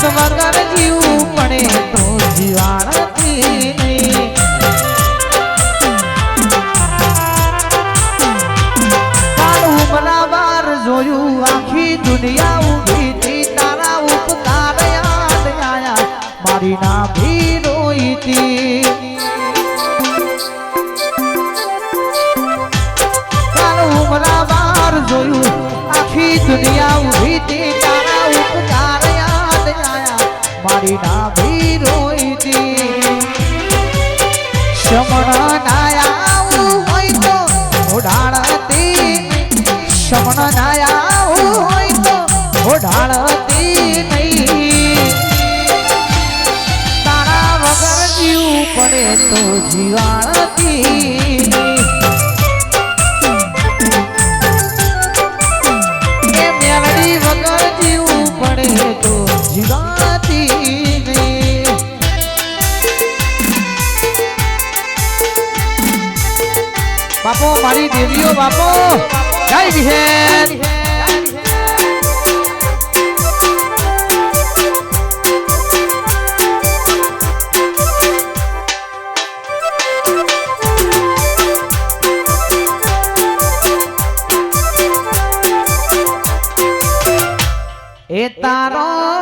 સવારવાર જીવું પડે. বিনা મારી દેવીઓ બાપો જય વિહેર એ તારો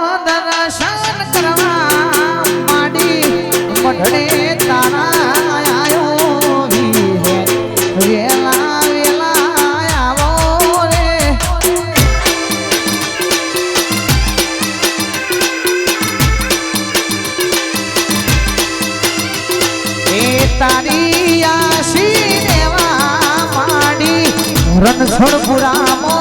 રણછોડપુરા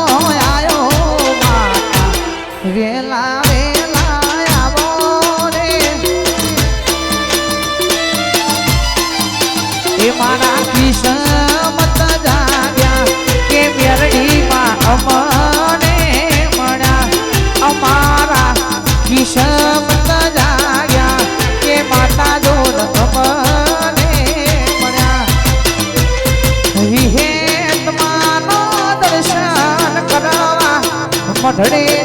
વાઘણે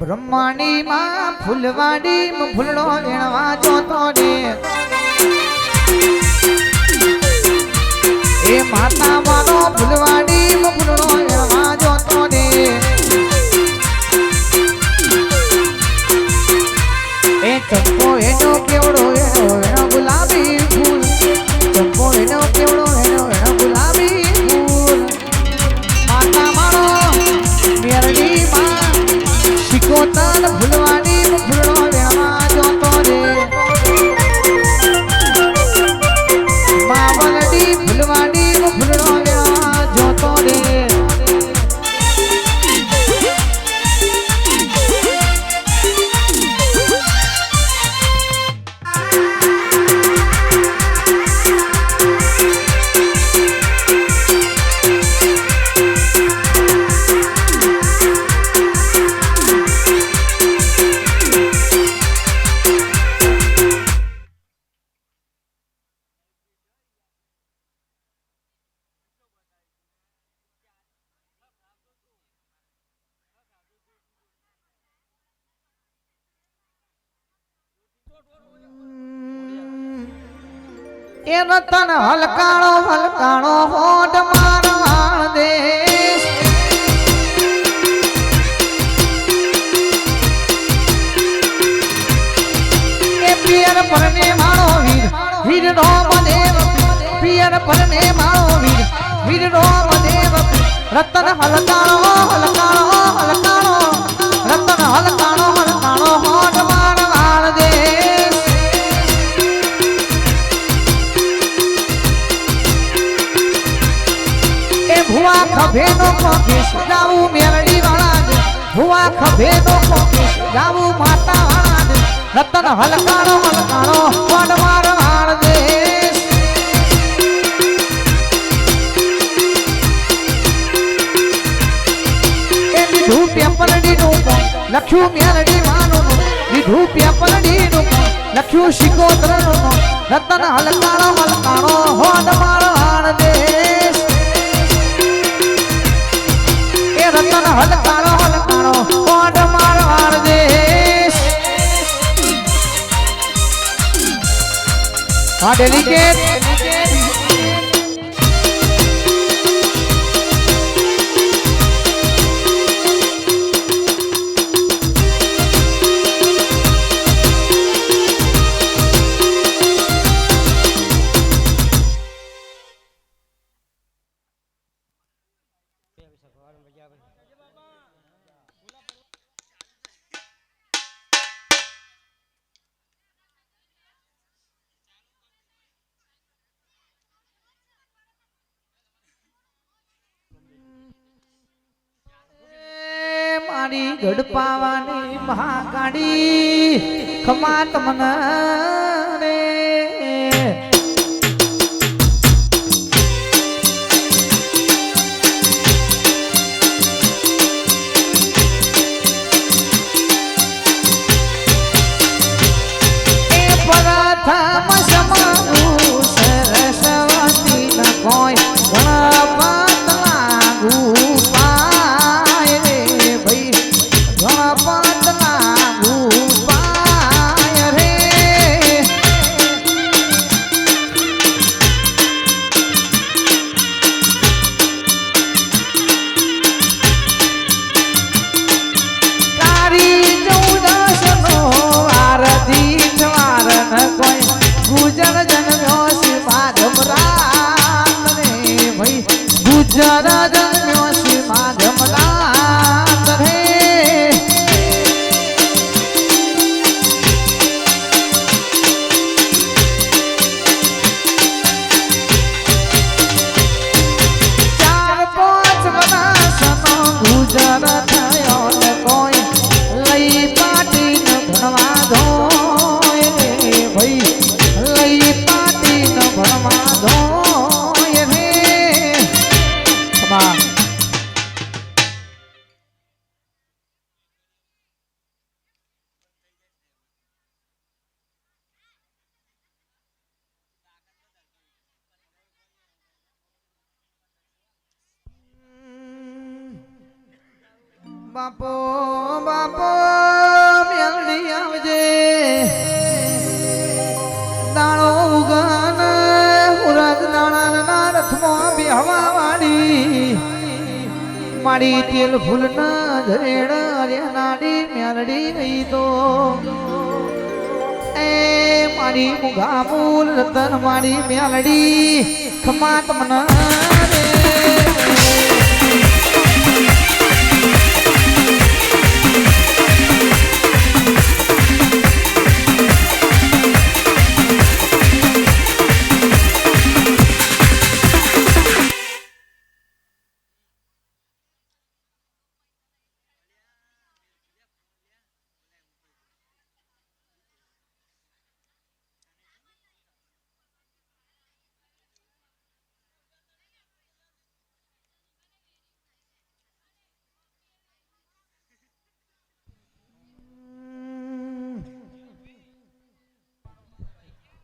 બ્રહ્માણી માં ફૂલવાડી ફૂલડો વેણવા જોતો રે એ માતા મારો ફૂલવાડી ફૂલડો વેણવા જોતો રે એ ચંપો એનો કેવડો એનો એનો ગુલાબી ફૂલ. ચંપો એનો કેવડો એ રતન હલકાણો હલકાણો હોડ મારવાણ એ પિયર પરને માણો વીર વીર રોમ દેવ પિયર પરને માણો વીર વીર રોમ દેવ રતન હલકાણો હલકાણો હલકાણો, રતન હલકાણો. ખભે નો કોકેશ જાવું મેરડી વાળા દે ભુવા ખભે નો કોકેશ જાવું માતા વાળા દે રતન હલકાણો હલકાણો વડ માર વાળ દે લીધું પેપરડી નું લખ્યું મેરડી વાનું લીધું પેપરડી નું લખ્યું શિકોતરનું રતન હલકાણો હલકાણો હોડ રતન હલકાણો હલકાણો કોડ મારવાડ હા ડેલિકેટ ખમા તમને મારી તેલ ફૂલ ના ઝરેડ રે, નાડી મેલડી રહી તો. એ મારી મુગા મૂલ રતન, મારી મ્યાલડી ખમાત મના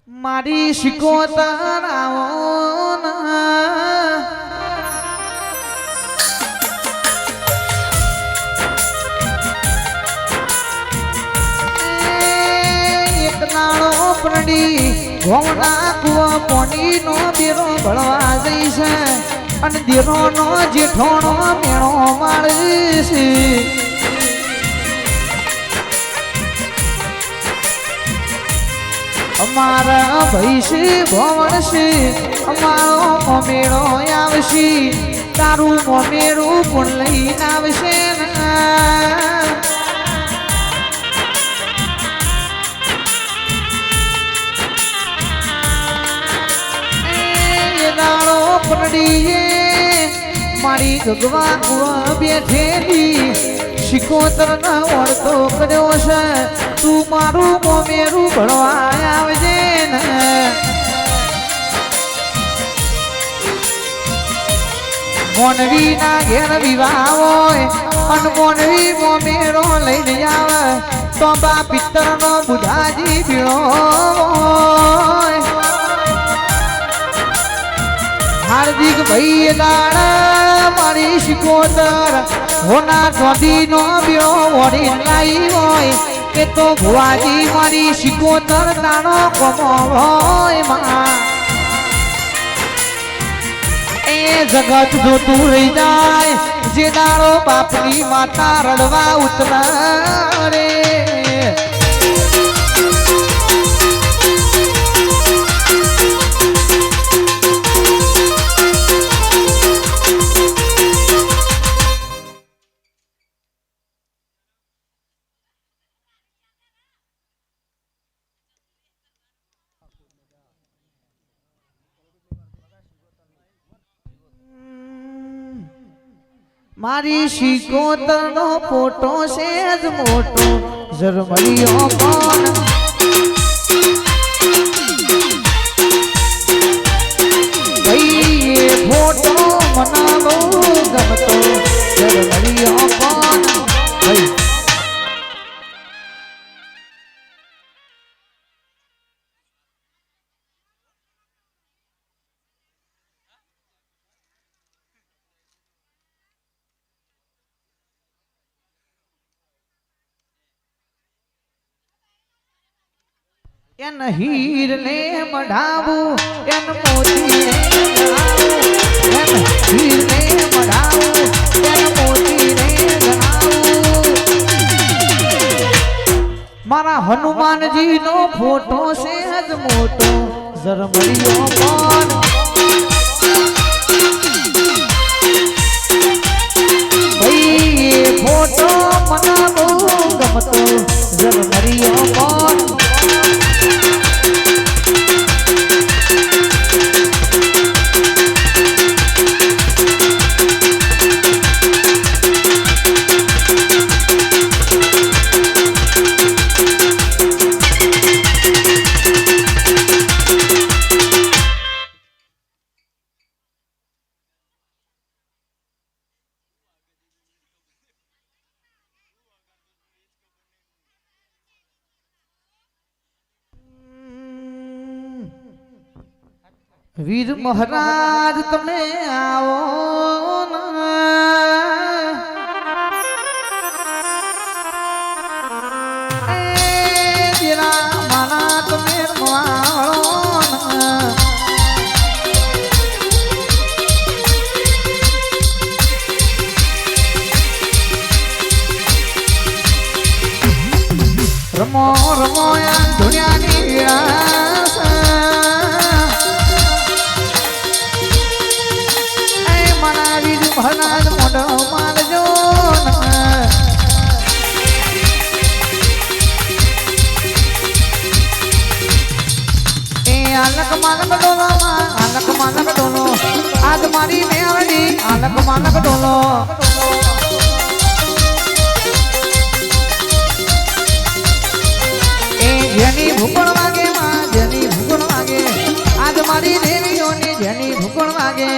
મારી શીખો તારાઓ એક એ એક ના ઘોમના કુવા પોણીનો બેરો ભળવા છે. અને દેરોનો જેઠોણો મેણો માળશે અમારા ભવન છે અમારો મમેળો આવશે, તારું મોમેરું પણ લઈને આવશે ને. એ મારી ગગવા બેઠેલી શિકોતર ના વળતો કર્યો છે, તું મારું મોમેરું ભણવા આવજે ને. મોનવી ના ઘેર વિવાહ હોય, અને મોનવી મોમેરો લઈને આવે, તો બા પિત્તર નો બુધાજી પીળો હાર્દિક ભાઈ દાડા મારી શિકોતર હોના ચોધી નો બીળો વળી લાઈ હોય કે તો ભુવાજી મારી શિકોતર તાણો કમો હોયમાં. એ જગત જોતું રહી જાય, જે દાડો બાપની માતા રડવા ઉતરે મારી શિકોતર તરનો ફોટો છે જ મોટો ઝરમરિયો પણ એન હીર ને મઢાવું, એન મોતી ને મારા હનુમાનજી નો ફોટો છે મોટો ઝરમરિયો પણ. ભાઈ ફોટો મને ગમતો. વીર મહારાજ તમે આવો. રમો રમો દુનિયાની વિરાસા. આલક માલક ડોલો આલક માલક ડોલો. આજ મારી મેળડી આલક માલક ડોલો. એ જેની ભૂગોળ વાગે, માં જેની ભૂગોળ વાગે. આજ મારી દેવીઓની જેની ભૂગોળ વાગે.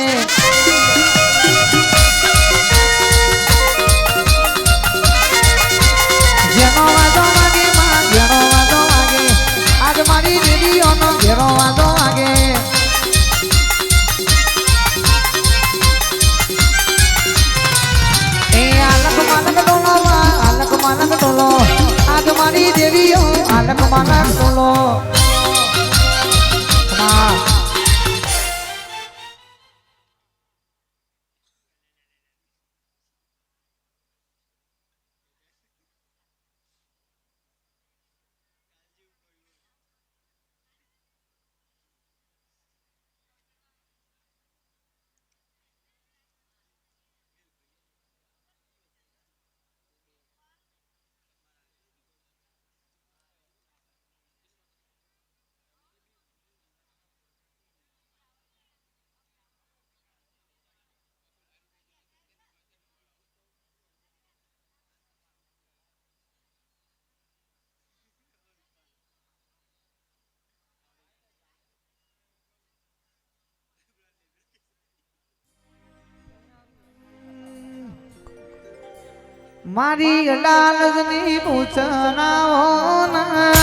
મારી અડાલજની પૂછનાઓ ના.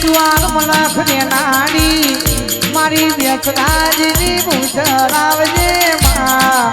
ચુઆર મલખ ને નાડી મારી બેસરાજની પૂછરાવજે માં.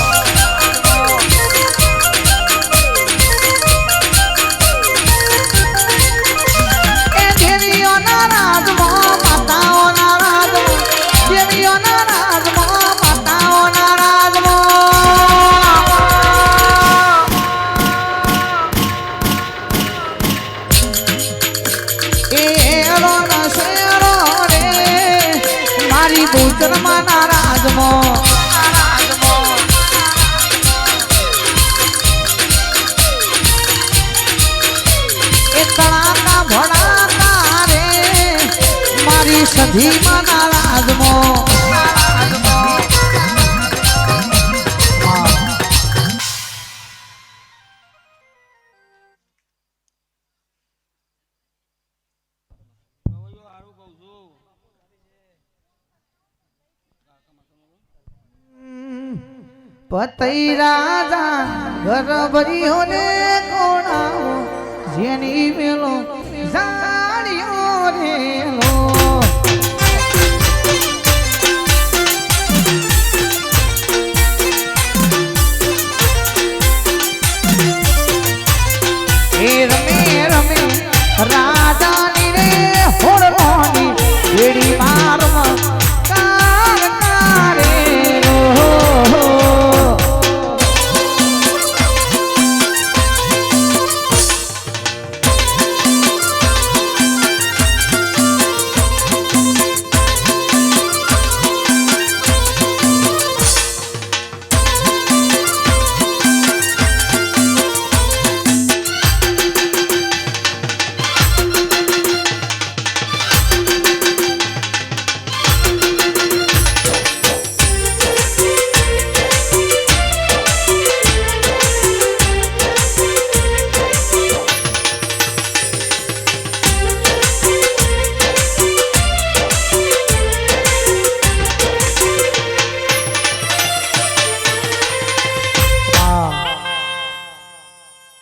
મારી સધીમાના રાજમાં પતઈ રાજા ઘર ભર્યો ને કોણાઓ જેની મેલો રે